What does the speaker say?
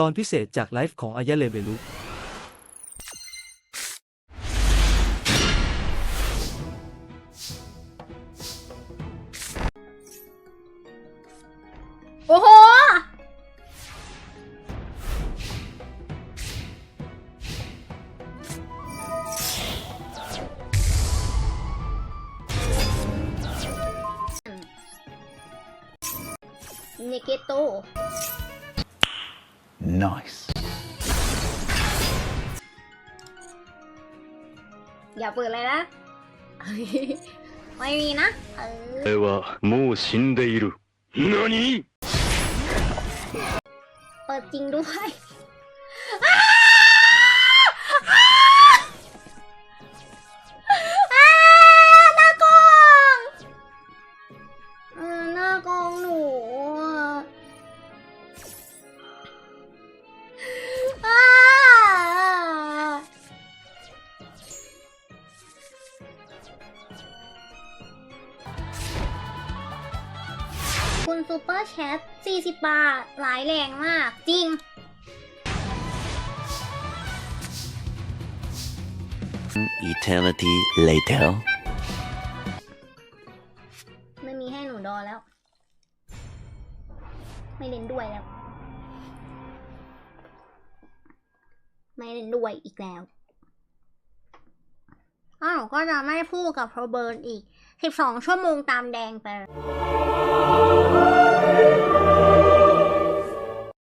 ตอนพิเศษจากไลฟ์ของอายะเลเบลุโอ้โห เนเกโต Nice. อย่าเปิดเลยนะ ไม่มีนะ เออ 俺はもう死んでいる。何 เปิดจริงด้วยอ้า คุณซูเปอร์แชท40 บาท หลายแรงมาก จริง Eternity later. ไม่มีให้หนูดอแล้ว ไม่เล่นด้วยแล้ว ไม่เล่นด้วยอีกแล้วอ้าวก็จะไม่พูดกับโรเบิร์ตอีก 12 ชั่วโมงตามแดงไป